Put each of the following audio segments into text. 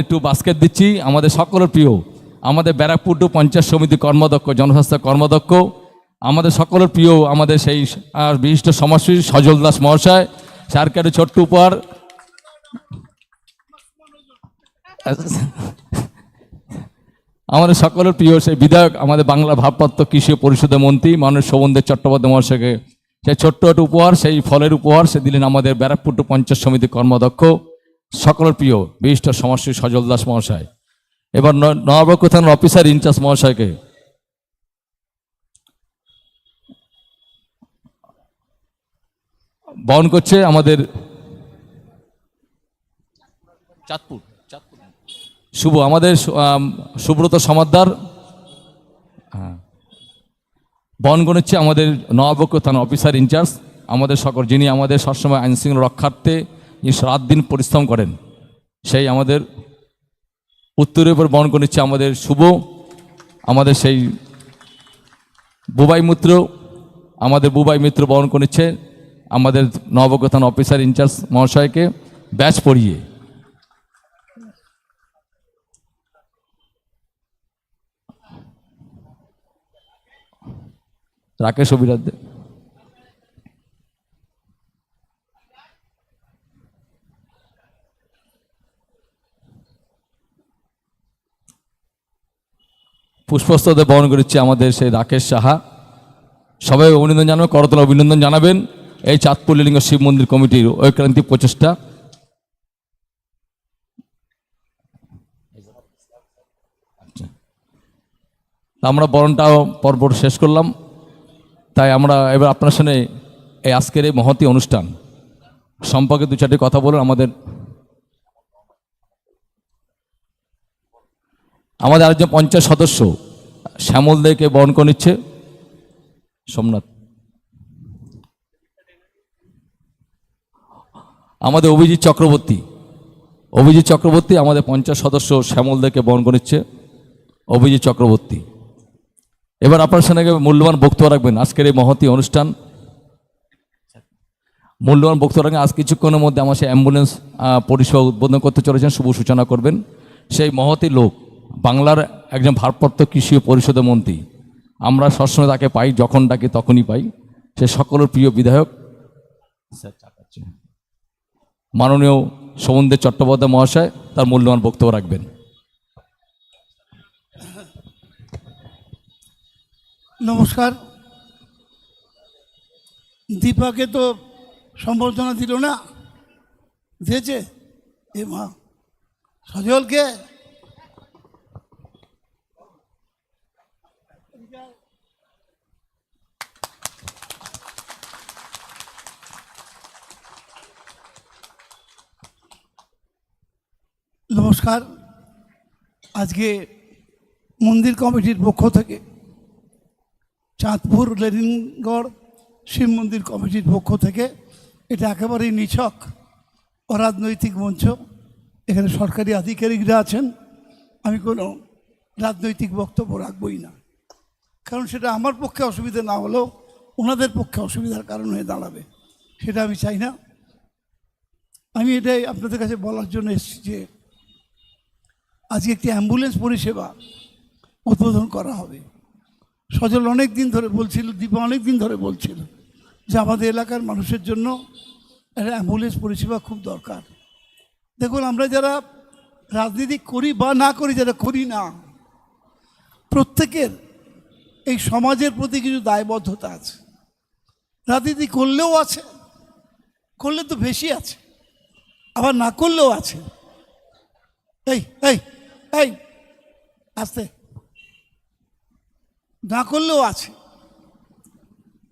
একটু বাস্কেট দিচ্ছি। আমাদের সকলের প্রিয়, আমাদের ব্যারাকপুর টু পঞ্চায়েত সমিতি কর্মদক্ষ জনস্বাস্থ্য কর্মদক্ষ আমাদের সকলের প্রিয়, আমাদের সেই আর বিশিষ্ট সমাজসী সজল দাস মহাশয় একটা ছোট্ট উপহার। আমাদের সকলের প্রিয় সেই বিধায়ক, আমাদের বাংলা ভারপ্রাপ্ত কৃষি পরিষদের মন্ত্রী মানুষ শোভনদেব চট্টোপাধ্যায় মহাশয়কে। সেই ছোট্ট উপহার, সেই ফলের উপহার সে দিলেন আমাদের ব্যারাকপুর টু পঞ্চায়েত সমিতি কর্মদক্ষ সকলের প্রিয়, বিশিষ্ট সমাজশ্রী সজল দাস মহাশয়। এবার নবাবক্ষ থানার অফিসার ইনচার্জ মহাশয়কে। বহন করছে আমাদের চাঁদপুর। শুভ, আমাদের সুব্রত সমাদ্দার হ্যাঁ। বহন হচ্ছে আমাদের নবাবক্ষ থানা অফিসার ইনচার্জ আমাদের সকল যিনি আমাদের সবসময় আইন শৃঙ্খলা রক্ষার্থে যিনি সাত দিন পরিশ্রম করেন, সেই আমাদের উত্তরের উপর বহন করে নিচ্ছে আমাদের শুভ, আমাদের সেই বুবাই মিত্র, আমাদের বুবাই মিত্র বহন করে নিচ্ছে আমাদের নবজ্ঞ অফিসার ইনচার্জ মহাশয়কে ব্যাচ পড়িয়ে। রাকেশ অভিরাজ দে। পুষ্পস্ততে বহন করেছে আমাদের সেই রাকেশ সাহা সবাই অভিনন্দন জানাবেন করতলা অভিনন্দন জানাবেন এই চাঁদপুর লিঙ্গ শিব মন্দির কমিটির ঐক্রান্তি প্রচেষ্টা আচ্ছা। আমরা বরণটাও পরপর শেষ করলাম তাই আমরা এবার আপনার সামনে এই আজকের এই মহতি অনুষ্ঠান সম্পর্কে দু চারটি কথা বলুন, আমাদের আমাদের আরেকজন পঞ্চায়েত সদস্য, শ্যামল দেকে বরণ করে নিচ্ছে। সোমনাথ। আমাদের অভিজিৎ চক্রবর্তী। অভিজিৎ চক্রবর্তী আমাদের পঞ্চায়েত সদস্য, শ্যামল দেকে বরণ করে নিচ্ছে। অভিজিৎ চক্রবর্তী। এবার আপনার সঙ্গে মূল্যবান বক্তব্য রাখবেন। আজকের এই মহতি অনুষ্ঠান। মূল্যবান বক্তব্য রাখবেন আজ কিছুক্ষণের মধ্যে আমার সেই অ্যাম্বুলেন্স পরিষেবা উদ্বোধন করতে চলেছেন। শুভ সূচনা করবেন। সেই মহতি লোক বাংলার একজন ভারপ্রাপ্ত কৃষি ও পরিষদের মন্ত্রী। আমরা সবসময় তাকে পাই যখন ডাকি তখনই পাই। সে সকলের প্রিয় বিধায়ক। স্যার মাননীয় সমন্দের চট্টোপাধ্যায় মহাশয় তার মূল্যবান বক্তব্য রাখবেন। নমস্কার। দীপাকে তো সম্বর্ধনা দিল না। দিয়েছে এ মা সজলকে নমস্কার। আজকে মন্দির কমিটির পক্ষ থেকে চাঁদপুর, লেনিনগড় শিব মন্দির কমিটির পক্ষ থেকে এটা একেবারেই নিছক অরাজনৈতিক মঞ্চ। এখানে সরকারি আধিকারিকরা আছেন। আমি কোনো রাজনৈতিক বক্তব্য রাখবই না। কারণ সেটা আমার পক্ষে অসুবিধা না হলেও ওনাদের পক্ষে অসুবিধার কারণ হয়ে দাঁড়াবে, সেটা আমি চাই না। আমি এটাই আপনাদের কাছে বলার জন্য এসেছি যে আজকে একটি অ্যাম্বুলেন্স পরিষেবা উদ্বোধন করা হবে। সজল অনেক দিন ধরে বলছিল, দীপা অনেক দিন ধরে বলছিল যে আমাদের এলাকার মানুষের জন্য একটা অ্যাম্বুলেন্স পরিষেবা খুব দরকার। দেখুন, আমরা যারা রাজনীতি করি বা না করি, যারা করি না, প্রত্যেকের এই সমাজের প্রতি কিছু দায়বদ্ধতা আছে। রাজনীতি করলেও আছে, করলে তো বেশি আছে, আবার না করলেও আছে। এই এই এই আস্তে না করলেও আছে।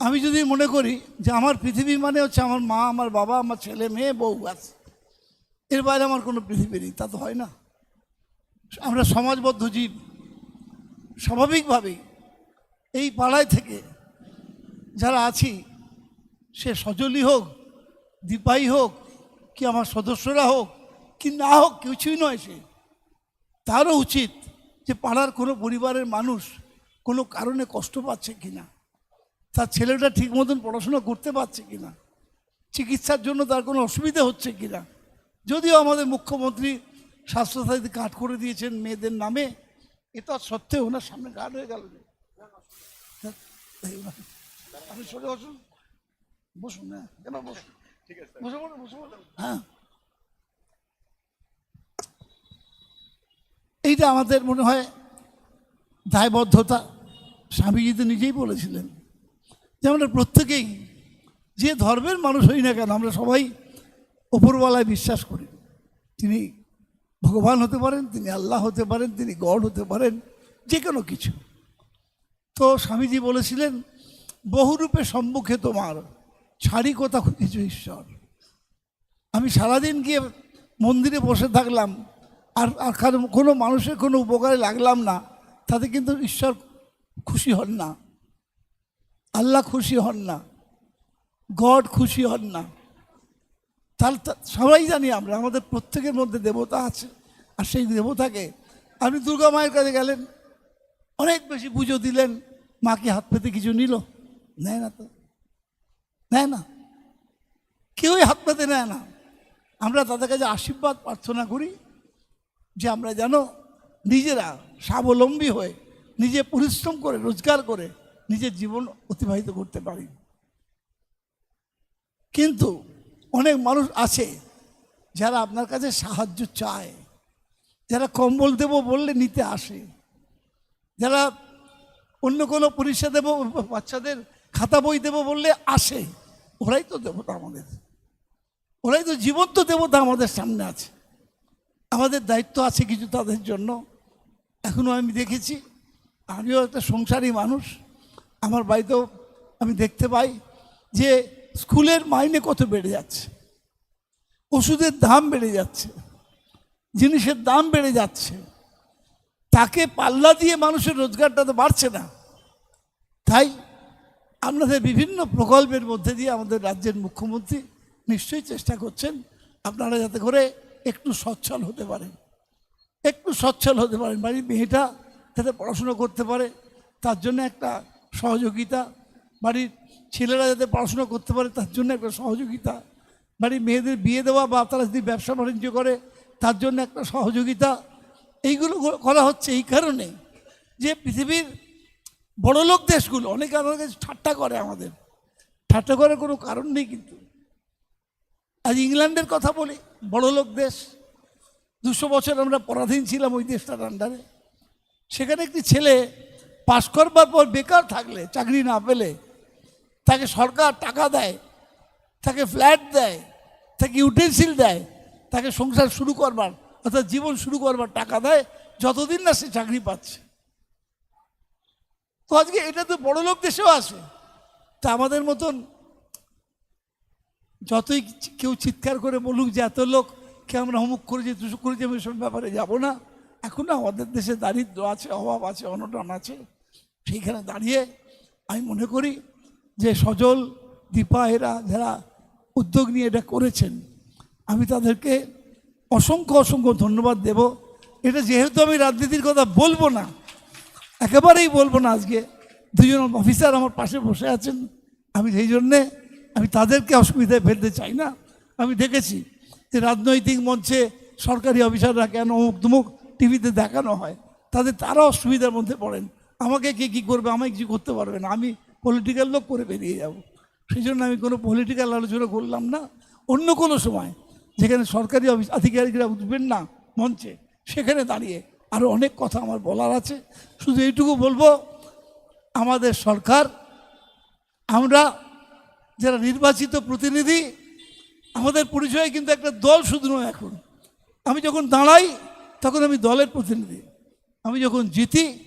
আমি যদি মনে করি যে আমার পৃথিবী মানে হচ্ছে আমার মা, আমার বাবা, আমার ছেলে, মেয়ে, বউ আছে। এর বাইরে আমার কোনো পৃথিবী নেই, তা তো হয় না। আমরা সমাজবদ্ধ জীব। স্বাভাবিকভাবেই এই পাড়ায় থেকে যারা আছি, সে সজলই হোক, দীপাই হোক, কি আমার সদস্যরা হোক, কি না হোক, কিছুই নয় সে। তারও উচিত যে পাড়ার কোনো পরিবারের মানুষ কোনো কারণে কষ্ট পাচ্ছে কি না তার ছেলেটা ঠিক মতন পড়াশোনা করতে পারছে কি না চিকিৎসার জন্য তার কোনো অসুবিধা হচ্ছে কি না যদিও আমাদের মুখ্যমন্ত্রী স্বাস্থ্যসাথী কাট করে দিয়েছেন মেয়েদের নামে এটা সত্ত্বেও ওনার সামনে গার্ড হয়ে গেল আপনি সরে বসুন। বসুন না কেন বসুন। বসে পড়ুন বসে পড়ুন। হ্যাঁ। এইটা আমাদের মনে হয় দায়বদ্ধতা। স্বামীজি তো নিজেই বলেছিলেন যে আমরা প্রত্যেকেই যে ধর্মের মানুষ হই না কেন, আমরা সবাই ওপরওয়ালায় বিশ্বাস করি। তিনি ভগবান হতে পারেন, তিনি আল্লাহ হতে পারেন, তিনি গড হতে পারেন, যে কোনো কিছু। তো স্বামীজি বলেছিলেন, বহুরূপে সম্মুখে তোমার, ছাড়ি কথা খুঁজেছ ঈশ্বর। আমি সারাদিন গিয়ে মন্দিরে বসে থাকলাম আর আর কারো- কোনো মানুষের কোনো উপকারে লাগলাম না, তাতে কিন্তু ঈশ্বর খুশি হন না। আল্লাহ খুশি হন না। গড খুশি হন না। তাহলে তা- সবাই জানি আমরা, আমাদের প্রত্যেকের মধ্যে দেবতা আছে, আর সেই দেবতাকে আপনি দুর্গা মায়ের কাছে গেলেন, অনেক বেশি পুজো দিলেন, মাকে হাত পেতে কিছু নিল, নেয় না তো, নেয় না। কেউই হাত পেতে নেয় না। আমরা তাদের কাছে আশীর্বাদ, প্রার্থনা করি। যে আমরা যেন নিজেরা স্বাবলম্বী হয়ে নিজে পরিশ্রম করে, রোজগার করে নিজের জীবন অতিবাহিত করতে পারি। কিন্তু অনেক মানুষ আছে যারা আপনার কাছে সাহায্য চায়, যারা কম্বল দেব বললে নিতে আসে, যারা অন্য কোনো পরীক্ষা দেবো, বাচ্চাদের খাতা বই দেবো বললে আসে। ওরাই তো দেবতা আমাদের। ওরাই তো জীবন্ত দেবতা আমাদের সামনে আছে। আমাদের দায়িত্ব আছে কিছু তাদের জন্য। এখনও আমি দেখেছি। আমিও একটা সংসারী মানুষ। আমার বাড়িতেও আমি দেখতে পাই যে স্কুলের মাইনে কত বেড়ে যাচ্ছে। ওষুধের দাম বেড়ে যাচ্ছে। জিনিসের দাম বেড়ে যাচ্ছে। তাকে পাল্লা দিয়ে মানুষের রোজগারটা তো বাড়ছে না। তাই আপনাদের বিভিন্ন প্রকল্পের মধ্যে দিয়ে আমাদের রাজ্যের মুখ্যমন্ত্রী নিশ্চয়ই চেষ্টা করছেন। আপনারা যাতে করে একটু সচ্ছল হতে পারেন একটু সচ্ছল হতে পারেন বাড়ির মেয়েটা যাতে পড়াশুনো করতে পারে, তার জন্য একটা সহযোগিতা। বাড়ির ছেলেরা যাতে পড়াশুনো করতে পারে, তার জন্য একটা সহযোগিতা। বাড়ির মেয়েদের বিয়ে দেওয়া বা তারা যদি ব্যবসা বাণিজ্য করে, তার জন্য একটা সহযোগিতা। এইগুলো করা হচ্ছে এই কারণে যে পৃথিবীর বড়লোক দেশগুলো, অনেকে আমাদের ঠাট্টা করে আমাদের। ঠাট্টা করার কোনো কারণ নেই কিন্তু। আজ ইংল্যান্ডের কথা বলি বড়লোক দেশ। দুশো বছর আমরা পরাধীন ছিলাম ওই দেশটার আন্ডারে সেখানে একটি ছেলে পাশ করবার পর বেকার থাকলে, চাকরি না পেলে, তাকে সরকার টাকা দেয়, তাকে ফ্ল্যাট দেয়, তাকে ইউটেন্সিল দেয়, তাকে সংসার শুরু করবার, অর্থাৎ জীবন শুরু করবার টাকা দেয়, যতদিন না সে চাকরি পাচ্ছে। তো আজকে এটা তো বড় লোক দেশেও আছে। তা আমাদের মতন যতই কেউ চিৎকার করে বলুক যে এত লোক কে আমরা অমুক করেছি দুশো করেছি, আমি সব ব্যাপারে যাব না। এখনও আমাদের দেশে দারিদ্র আছে, অভাব আছে, অনটন আছে। সেইখানে দাঁড়িয়ে আমি মনে করি যে সজল, দীপা এরা যারা উদ্যোগ নিয়ে এটা করেছেন, আমি তাদেরকে অসংখ্য অসংখ্য ধন্যবাদ দেব। এটা যেহেতু আমি রাজনীতির কথা বলব না, একেবারেই বলব না আজকে। দুজন অফিসার আমার পাশে বসে আছেন। আমি সেই জন্যে আমি তাদেরকে অসুবিধায় ফেলতে চাই না। আমি দেখেছি যে রাজনৈতিক মঞ্চে সরকারি অফিসাররা কেন অমুক তুমুক টিভিতে দেখানো হয়। তাদের তারা অসুবিধার মধ্যে পড়েন। আমাকে কে কী করবে আমাকে কিছু করতে পারবে না। আমি পলিটিক্যাল লোক করে বেরিয়ে যাব। সেই জন্য আমি কোনো পলিটিক্যাল আলোচনা করলাম না। অন্য কোনো সময় যেখানে সরকারি অফিস আধিকারিকরা উঠবেন না মঞ্চে, সেখানে দাঁড়িয়ে আরও অনেক কথা আমার বলার আছে। শুধু এইটুকু বলব, আমাদের সরকার, আমরা যারা নির্বাচিত প্রতিনিধি, আমাদের পরিচয় কিন্তু একটা দল শুধু নয় এখন। আমি যখন দাঁড়াই, তখন আমি দলের প্রতিনিধি। আমি যখন জিতি,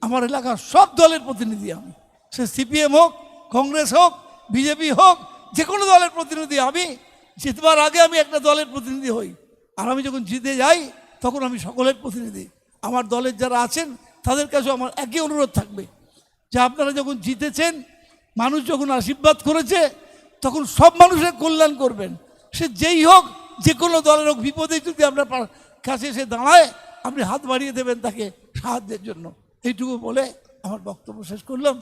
আমার এলাকার সব দলের প্রতিনিধি আমি। সে সিপিএম হোক, কংগ্রেস হোক, বিজেপি হোক, যে কোনো দলের প্রতিনিধি আমি। জিতবার আগে আমি একটা দলের প্রতিনিধি হই। আর আমি যখন জিতে যাই, তখন আমি সকলের প্রতিনিধি। আমার দলের যারা আছেন, তাদের কাছেও আমার একই অনুরোধ থাকবে যে আপনারা যখন জিতেছেন মানুষ যখন আশীর্বাদ করেছে, তখন সব মানুষের কল্যাণ করবেন। সে যেই হোক, যে কোনো দলের হোক, বিপদে যদি আপনার কাছে এসে দাঁড়ায়, আপনি হাত বাড়িয়ে দেবেন তাকে সাহায্যের জন্য। এইটুকু বলে আমার বক্তব্য শেষ করলাম।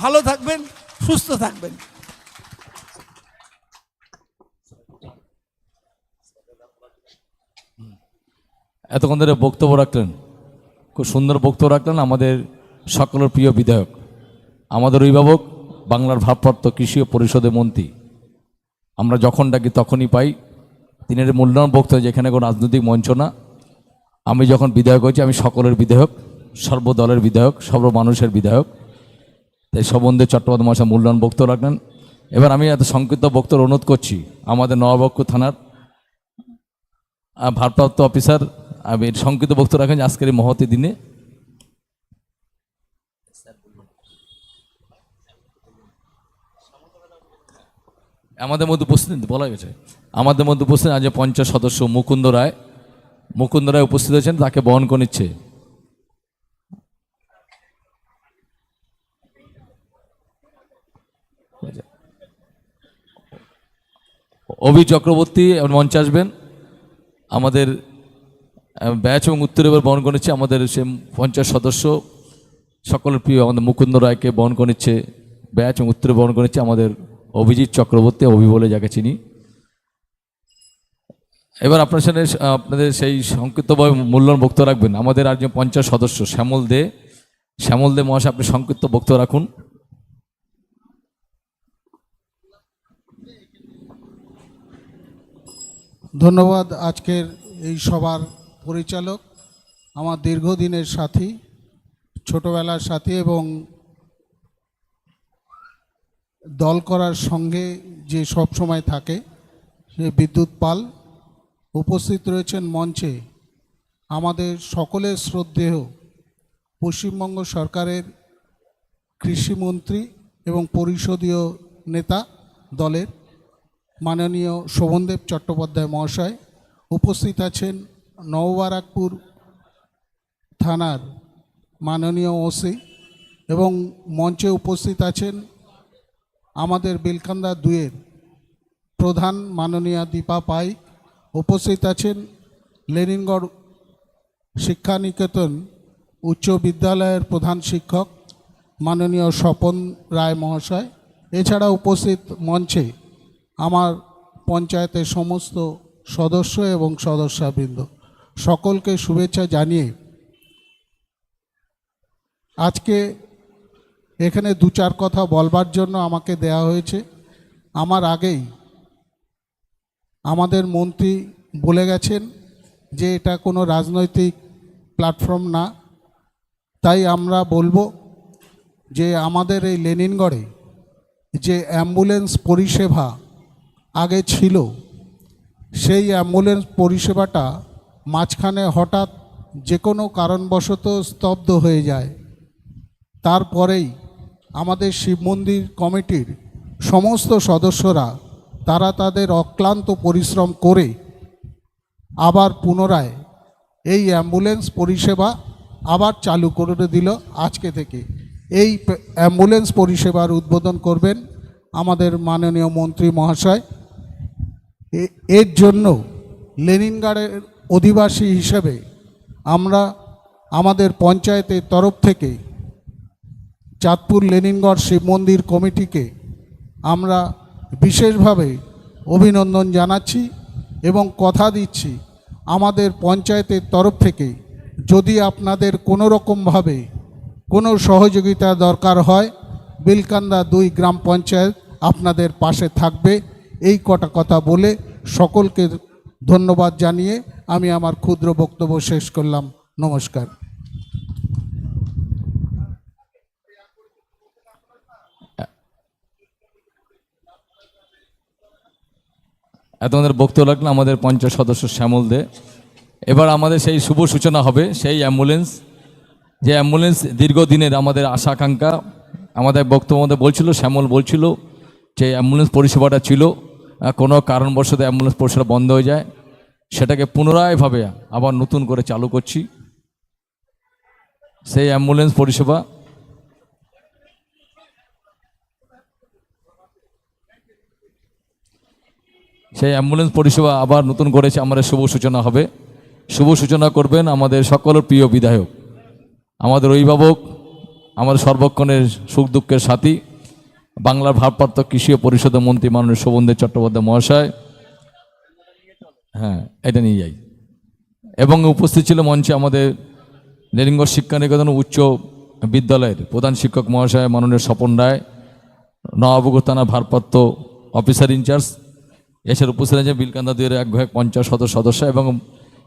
ভালো থাকবেন, সুস্থ থাকবেন। এতক্ষণ ধরে বক্তব্য রাখলেন, খুব সুন্দর বক্তব্য রাখলেন আমাদের সকলের প্রিয় বিধায়ক। আমাদের অভিভাবক বাংলার ভারপ্রাপ্ত কৃষি ও পরিষদের মন্ত্রী। আমরা যখন ডাকি তখনই পাই তিনি মূল্যায়ন বক্তব্য যেখানে কোনো রাজনৈতিক মঞ্চ না। আমি যখন বিধায়ক হয়েছি, আমি সকলের বিধায়ক, সর্বদলের বিধায়ক সর্ব মানুষের বিধায়ক। তাই সম্বন্ধে চট্টোপাধ্যায় মহাশয় মূল্যায়ন বক্তব্য রাখলেন। এবার আমি এত সংক্ষিপ্ত বক্তব্য অনুরোধ করছি, আমাদের নবাবক্ষ থানার ভারপ্রাপ্ত অফিসার, আমি সংক্ষিপ্ত বক্তব্য রাখেন আজকের এই মহতি দিনে। আমাদের মধ্যে উপস্থিত বলা গেছে। আমাদের মধ্যে উপস্থিত আজ পঞ্চাশ সদস্য মুকুন্দ রায় মুকুন্দ রায় উপস্থিত হয়েছেন, তাকে বহন করে নিচ্ছে। অভি চক্রবর্তী মঞ্চে আসবেন। আমাদের ব্যাচ এবং উত্তর এবার বহন করে নিচ্ছে। আমাদের সে পঞ্চাশ সদস্য, সকলের প্রিয় আমাদের মুকুন্দ রায়কে বহন করে নিচ্ছে। ব্যাচ এবং উত্তরে বহন করে নিচ্ছে আমাদের অভিজিৎ চক্রবর্তী অভি বলে যাকে চিনি। এবার আপনার আহ, আপনাদের সেই সংক্ষিপ্তভাবে মূল্যায়ন বক্তব্য রাখবেন। আমাদের আর যে পঞ্চাশ সদস্য শ্যামল দে। শ্যামল দে মহাশয় আপনি সংক্ষিপ্ত বক্তব্য রাখুন। ধন্যবাদ আজকের এই সভার পরিচালক আমার দীর্ঘদিনের সাথী ছোটবেলার সাথী এবং দল করার সঙ্গে যে সব সময় থাকে, সে বিদ্যুৎ পাল উপস্থিত রয়েছেন মঞ্চে। আমাদের সকলের শ্রদ্ধেয় পশ্চিমবঙ্গ সরকারের কৃষিমন্ত্রী এবং পরিষদীয় নেতা দলের মাননীয় শোভনদেব চট্টোপাধ্যায় মহাশয় উপস্থিত আছেন নববারাকপুর থানার মাননীয় ওসি এবং মঞ্চে উপস্থিত আছেন আমাদের বেলকান্দা দুয়ের প্রধান মাননীয়া দীপা পাইক উপস্থিত আছেন লেনিনগড় শিক্ষানিকেতন উচ্চ বিদ্যালয়ের প্রধান শিক্ষক মাননীয় স্বপন রায় মহাশয়। এছাড়া উপস্থিত মঞ্চে আমার পঞ্চায়েতের সমস্ত সদস্য এবং সদস্যবৃন্দ। সকলকে শুভেচ্ছা জানিয়ে আজকে এখানে দু চার কথা বলবার জন্য আমাকে দেয়া হয়েছে। আমার আগেই আমাদের মন্ত্রী বলে গেছেন যে এটা কোনো রাজনৈতিক প্ল্যাটফর্ম না। তাই আমরা বলব যে আমাদের এই লেনিনগড়ে যে অ্যাম্বুলেন্স পরিষেবা আগে ছিল, সেই অ্যাম্বুলেন্স পরিষেবাটা মাঝখানে হঠাৎ যে কোনো কারণবশত স্তব্ধ হয়ে যায়। তারপরেই আমাদের শিব মন্দির কমিটির সমস্ত সদস্যরা, তারা তাদের অক্লান্ত পরিশ্রম করে আবার পুনরায় এই অ্যাম্বুলেন্স পরিষেবা আবার চালু করে দিল আজকে থেকে। এই অ্যাম্বুলেন্স পরিষেবার উদ্বোধন করবেন আমাদের মাননীয় মন্ত্রী মহাশয়। এর জন্য লেনিনগার্ডের অধিবাসী হিসেবে আমরা আমাদের পঞ্চায়েতের তরফ থেকে চাঁদপুর লেনিনগড় শিব মন্দির কমিটিকে আমরা বিশেষভাবে অভিনন্দন জানাচ্ছি এবং কথা দিচ্ছি আমাদের পঞ্চায়েতের তরফ থেকে। যদি আপনাদের কোনো রকমভাবে কোনো সহযোগিতা দরকার হয়, বিলকান্দা দুই গ্রাম পঞ্চায়েত আপনাদের পাশে থাকবে। এই কটা কথা বলে সকলকে ধন্যবাদ জানিয়ে আমি আমার ক্ষুদ্র বক্তব্য শেষ করলাম। নমস্কার। এত আমাদের বক্তব্য রাখলেন আমাদের পঞ্চাশ সদস্য শ্যামল দে। এবার আমাদের সেই শুভ সূচনা হবে, সেই অ্যাম্বুলেন্স। যে অ্যাম্বুলেন্স দীর্ঘদিনের আমাদের আশা আকাঙ্ক্ষা, আমাদের বক্তব্য মধ্যে বলছিল, শ্যামল বলছিল যে অ্যাম্বুলেন্স পরিষেবাটা ছিল কোনো কারণবশত অ্যাম্বুলেন্স পরিষেবা বন্ধ হয়ে যায়। সেটাকে পুনরায়ভাবে আবার নতুন করে চালু করছি। সেই অ্যাম্বুলেন্স পরিষেবা সেই অ্যাম্বুলেন্স পরিষেবা আবার নতুন করেছে, আমাদের শুভ সূচনা হবে। শুভ সূচনা করবেন আমাদের সকলের প্রিয় বিধায়ক। আমাদের অভিভাবক আমাদের সর্বক্ষণের সুখ দুঃখের সাথী, বাংলার ভারপ্রাপ্ত কৃষি ও পরিষদের মন্ত্রী মাননীয় শোভনদেব চট্টোপাধ্যায় মহাশয়। হ্যাঁ এটা নিয়ে যাই। এবং উপস্থিত ছিল মঞ্চে আমাদের নেরিঙ্গ শিক্ষা নিকেতন উচ্চ বিদ্যালয়ের প্রধান শিক্ষক মহাশয় মাননীয় স্বপন রায় নবাবগর থানা ভারপ্রাপ্ত অফিসার ইনচার্জ এছাড়া উপস্থিত আছে বিলকান্দা দুয়ের এক ঘয়েক পঞ্চাশ সদস্য সদস্য এবং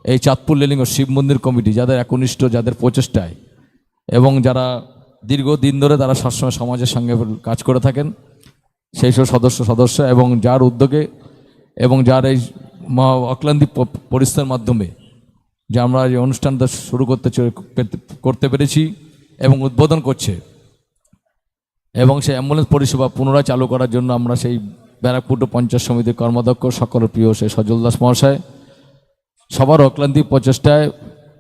এই চাঁদপুর, লেলিঙ্গ, শিব মন্দির কমিটি, যাদের একনিষ্ঠ, যাদের প্রচেষ্টায়। এবং যারা দীর্ঘদিন ধরে তারা সবসময় সমাজের সঙ্গে কাজ করে থাকেন, সেই সব সদস্য সদস্য এবং যার উদ্যোগে এবং যার এই অক্লান্তি পরিশ্রমের মাধ্যমে যে আমরা এই অনুষ্ঠানটা শুরু করতে করতে পেরেছি এবং উদ্বোধন করছে। এবং সেই অ্যাম্বুলেন্স পরিষেবা পুনরায় চালু করার জন্য আমরা সেই ব্যারাকপুর পঞ্চায়েত সমিতির কর্মাধ্যক্ষ সকলের প্রিয় সেই সজল দাস মহাশয়, সবার অক্লান্তি প্রচেষ্টায়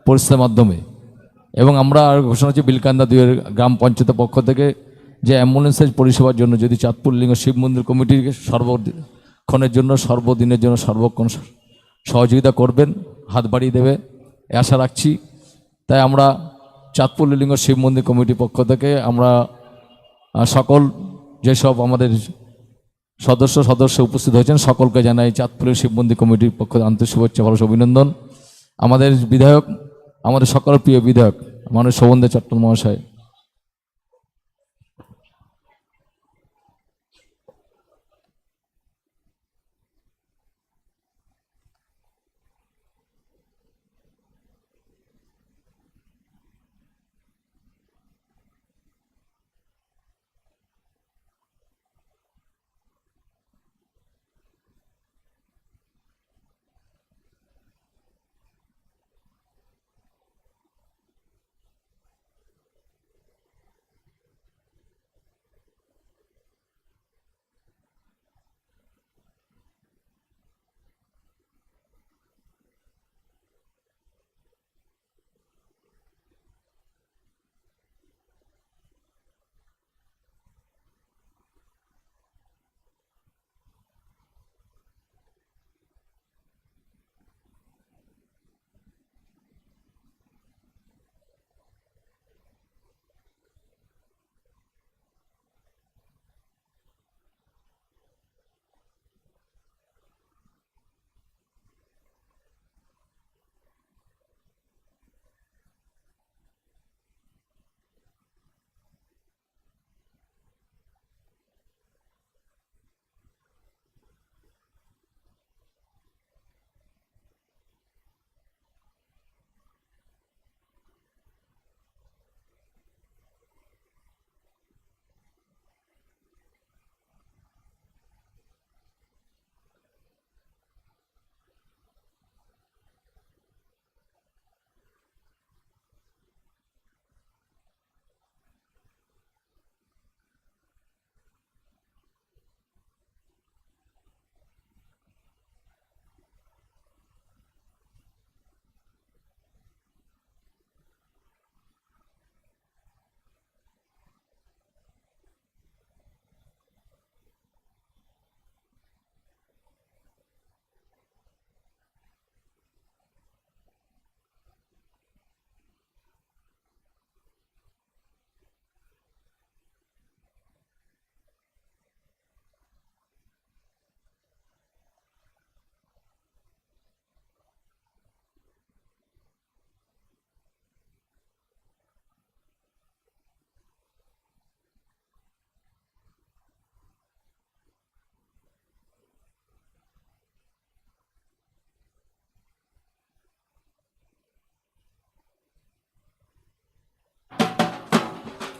পরিশ্রমের মাধ্যমে। এবং আমরা আর ঘোষণা হচ্ছে বিলকান্দা দুয়ের গ্রাম পঞ্চায়েতের পক্ষ থেকে যে অ্যাম্বুলেন্সের পরিষেবার জন্য যদি চাঁদপুর লিঙ্গ শিব মন্দির কমিটিকে সর্বক্ষণের জন্য, সর্বদিনের জন্য সর্বক্ষণ সহযোগিতা করবেন, হাত বাড়িয়ে দেবে আশা রাখছি। তাই আমরা চাঁদপুর লিঙ্গ শিব মন্দির কমিটির পক্ষ থেকে আমরা সকল যেসব আমাদের সদস্য সদস্য উপস্থিত হয়েছেন। সকলকে জানাই চাঁদপুরের শিব মন্দির কমিটির পক্ষ আন্তরিক শুভেচ্ছা ভালো অভিনন্দন। আমাদের বিধায়ক, আমাদের সকল প্রিয় বিধায়ক মানুষ শোভন্দে চট্টল মহাশয়।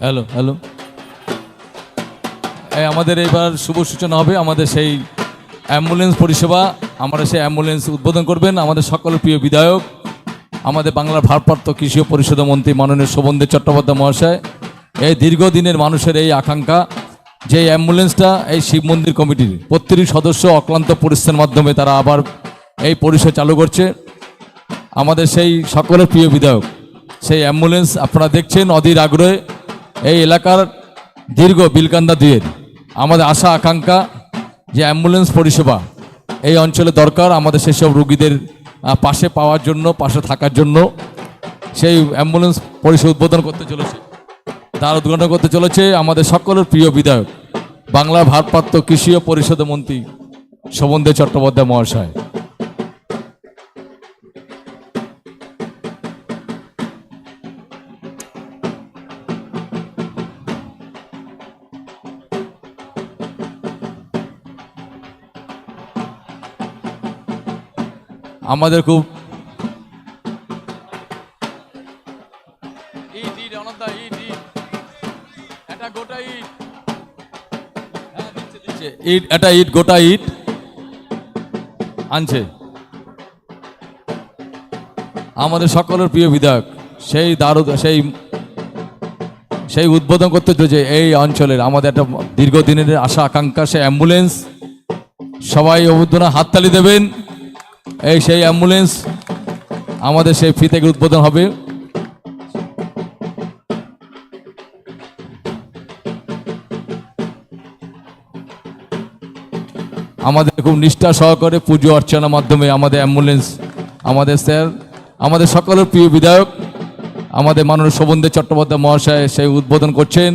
হ্যালো হ্যালো এই আমাদের এবার শুভ সূচনা হবে, আমাদের সেই অ্যাম্বুলেন্স পরিষেবা। আমরা সেই অ্যাম্বুলেন্স উদ্বোধন করবেন আমাদের সকল প্রিয় বিধায়ক, আমাদের বাংলার ভারপ্রাপ্ত কৃষি ও পরিষদ মন্ত্রী মাননীয় শোভনদেব চট্টোপাধ্যায় মহাশয়, এই দীর্ঘদিনের মানুষের এই আকাঙ্ক্ষা, যে অ্যাম্বুলেন্সটা এই শিব মন্দির কমিটির প্রত্যেকটি সদস্য অক্লান্ত পরিশ্রমের মাধ্যমে তারা আবার এই পরিষেবা চালু করছে। আমাদের সেই সকলের প্রিয় বিধায়ক, সেই অ্যাম্বুলেন্স আপনারা দেখছেন অধীর আগ্রহে। এই এলাকার দীর্ঘ বিলকান্দা দুয়ের আমাদের আশা, আকাঙ্ক্ষা যে অ্যাম্বুলেন্স পরিষেবা এই অঞ্চলে দরকার আমাদের সেসব রুগীদের পাশে পাওয়ার জন্য, পাশে থাকার জন্য সেই অ্যাম্বুলেন্স পরিষেবা উদ্বোধন করতে চলেছে। তার উদ্বোধন করতে চলেছে আমাদের সকলের প্রিয় বিধায়ক, বাংলার ভারপ্রাপ্ত কৃষি ও পরিষদ মন্ত্রী শোভনদেব চট্টোপাধ্যায় মহাশয়। আমাদের খুব ইট ইট ইট এটা গোটা ইট হ্যাঁ এটা গোটা ইট আনছে। আমাদের সকলের প্রিয় বিধায়ক সেই দারু সেই সেই উদ্বোধন করতে চলেছে এই অঞ্চলের। আমাদের একটা দীর্ঘদিনের আশা আকাঙ্ক্ষা সে অ্যাম্বুলেন্স। সবাই উদ্বোধনে হাততালি দেবেন। এই সেই অ্যাম্বুলেন্স আমাদের সেই ফি থেকে উদ্বোধন হবে। আমাদের খুব নিষ্ঠা সহকারে পুজো অর্চনার মাধ্যমে আমাদের অ্যাম্বুলেন্স, আমাদের স্যার, আমাদের সকলের প্রিয় বিধায়ক, আমাদের মাননীয় শোভনদে চট্টোপাধ্যায় মহাশয় সেই উদ্বোধন করছেন।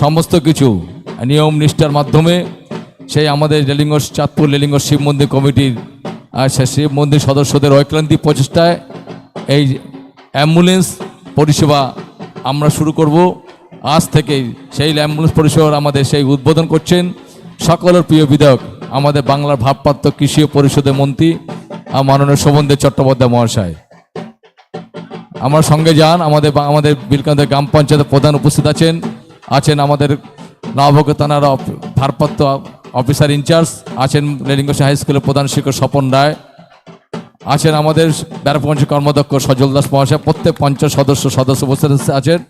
সমস্ত কিছু, নিয়ম নিষ্ঠার মাধ্যমে সেই আমাদের রেলিঙ্গ চাঁদপুর রেলিঙ্গ শিব মন্দির কমিটির আর শিব মন্দির সদস্যদের ঐক্রান্তি প্রচেষ্টায় এই অ্যাম্বুলেন্স পরিষেবা আমরা শুরু করব। আজ থেকেই সেই অ্যাম্বুলেন্স পরিষেবার আমাদের সেই উদ্বোধন করছেন সকলের প্রিয় বিধায়ক, আমাদের বাংলার ভারপ্রাপ্ত কৃষি পরিষদের মন্ত্রী আর মাননীয় শোভনদেব চট্টোপাধ্যায় মহাশয়। আমার সঙ্গে যান, আমাদের আমাদের বিলকান্ত গ্রাম পঞ্চায়েতের প্রধান উপস্থিত আছেন। আছেন আমাদের নবভোগ থানার ভারপ্রাপ্ত অফিসার ইনচার্জ, আছেন রেলিঙ্গস হাই স্কুলের প্রধান শিক্ষক স্বপন রায়, আছেন আমাদের ব্যারপঞ্চ কর্মদক্ষ সজল দাস মহাশয়, প্রত্যেক পঞ্চায়েত সদস্য সদস্য উপস্থিত আছেন।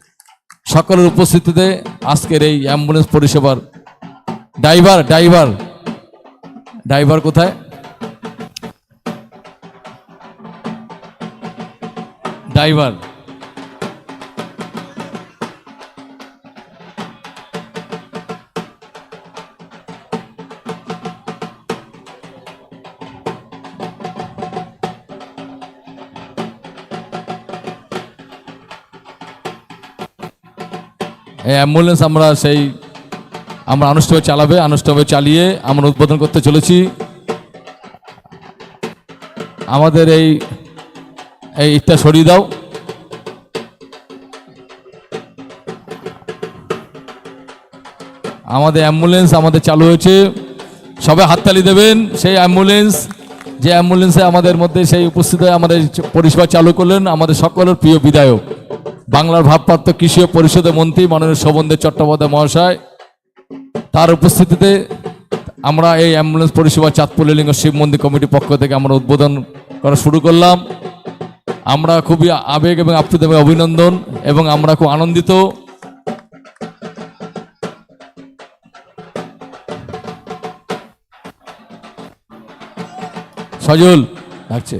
সকলের উপস্থিতিতে আজকের এই অ্যাম্বুলেন্স পরিষেবার ড্রাইভার ড্রাইভার ড্রাইভার কোথায়? ড্রাইভার। অ্যাম্বুলেন্স আমরা সেই, আমরা আনুষ্ঠানিক চালাবে, আনুষ্ঠানিক চালিয়ে আমরা উদ্বোধন করতে চলেছি। আমাদের এই এই ইটটা সরিয়ে দাও। আমাদের অ্যাম্বুলেন্স আমাদের চালু হয়েছে। সবাই হাততালি দেবেন। সেই অ্যাম্বুলেন্স, যে অ্যাম্বুলেন্সে আমাদের মধ্যে সেই উপস্থিত হয়ে আমাদের পরিষেবা চালু করলেন, আমাদের সকলের প্রিয় বিধায়ক। বাংলার ভাবপ্রাপ্ত কৃষি ও পরিষদের মন্ত্রী মাননীয় শোভনদেব চট্টোপাধ্যায় মহাশয়, তার উপস্থিতিতে আমরা এই অ্যাম্বুলেন্স পরিষেবা চাঁদপুর লিঙ্গ শিব মন্দির কমিটির পক্ষ থেকে আমরা উদ্বোধন করা শুরু করলাম। আমরা খুবই আবেগ এবং আপ্লুত অভিনন্দন এবং আমরা খুব আনন্দিত। সজল ডাকছে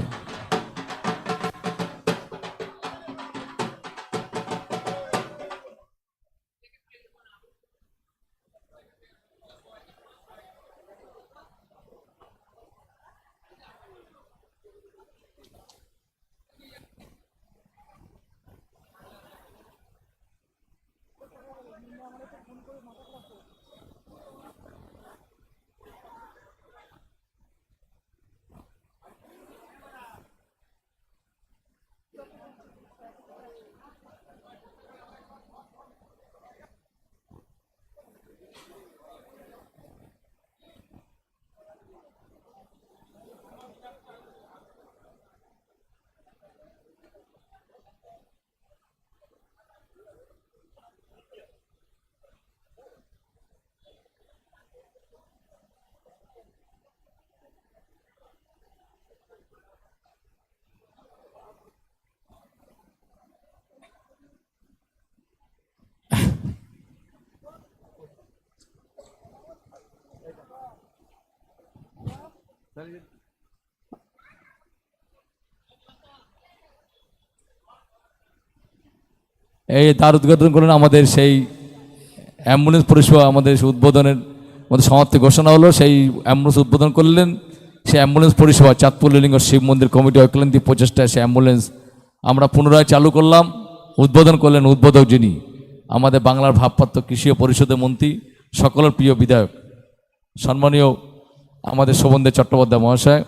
এই তার উদ্বোধন করলেন আমাদের সেই অ্যাম্বুলেন্স পরিষেবা আমাদের উদ্বোধনের মধ্যে সমাপ্তি ঘোষণা হলো। সেই অ্যাম্বুলেন্স উদ্বোধন করলেন। সেই অ্যাম্বুলেন্স পরিষেবা চাঁদপুর লিঙ্গ শিব মন্দির কমিটি ঐক্যন্তি প্রচেষ্টায় সেই অ্যাম্বুলেন্স আমরা পুনরায় চালু করলাম। উদ্বোধন করলেন উদ্বোধক যিনি আমাদের বাংলার ভাবপ্রাপ্ত কৃষি পরিষদের মন্ত্রী, সকলের প্রিয় বিধায়ক। সম্মানীয় আমাদের শোভনদেব চট্টোপাধ্যায় মহাশয়